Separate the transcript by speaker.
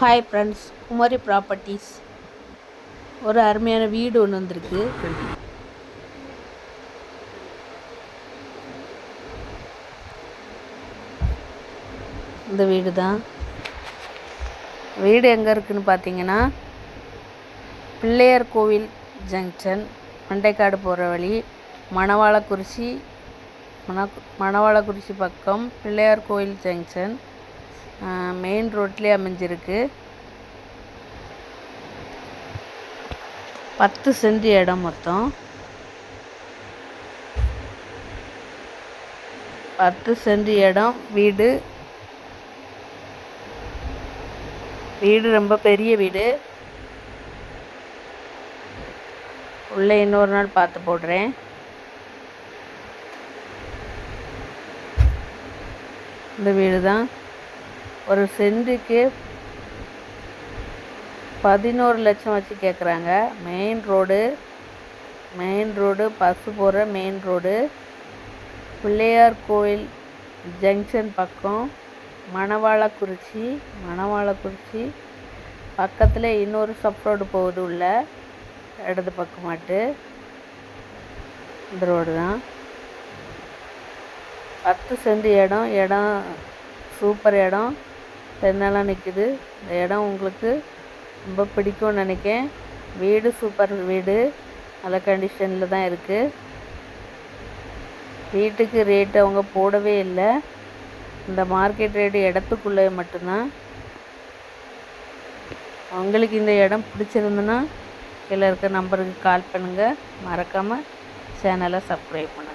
Speaker 1: Hi friends Kumari properties ஒரு அருமையான வீடு ஒன்று வந்திருக்கு. இந்த வீடு தான் வீடு எங்கே இருக்குன்னு பார்த்தீங்கன்னா பிள்ளையார் கோவில் ஜங்ஷன் மண்டைக்காடு போகிற வழி மணவாளக்குறிச்சி மண மணவாளக்குறிச்சி பக்கம் பிள்ளையார் கோவில் ஜங்ஷன் மெயின் ரோட்லேயே அமைஞ்சிருக்கு. பத்து சென்ட் இடம் மொத்தம். பத்து சென்ட் இடம் வீடு. வீடு ரொம்ப பெரிய வீடு. உள்ளே இன்னொரு நாள் பார்த்து போடுறேன். இந்த வீடு தான் ஒரு சென்ட்டுக்கு பதினோரு லட்சம் வச்சு கேட்குறாங்க main road main road bus போகிற மெயின் ரோடு பிள்ளையார் கோயில் ஜங்ஷன் பக்கம் மணவாளக்குறிச்சி மணவாளக்குறிச்சி. பக்கத்தில் இன்னொரு சப் ரோடு போகுது உள்ள. இடது பக்கமாட்டு இந்த ரோடு தான். பத்து சென்ட் இடம் இடம் சூப்பர் இடம். தென்னெல்லாம் நிற்குது இந்த இடம் உங்களுக்கு ரொம்ப பிடிக்கும்னு நினைக்கேன். வீடு சூப்பர் வீடு. நல்ல கண்டிஷனில் தான் இருக்குது வீட்டுக்கு ரேட்டு அவங்க போடவே இல்லை. இந்த மார்க்கெட் ரேட்டு இடத்துக்குள்ளே மட்டும்தான். உங்களுக்கு இந்த இடம் பிடிச்சிருந்துன்னா கீழே இருக்க நம்பருக்கு கால் பண்ணுங்கள் மறக்காமல் சேனலை சப்ஸ்கிரைப் பண்ணுங்கள்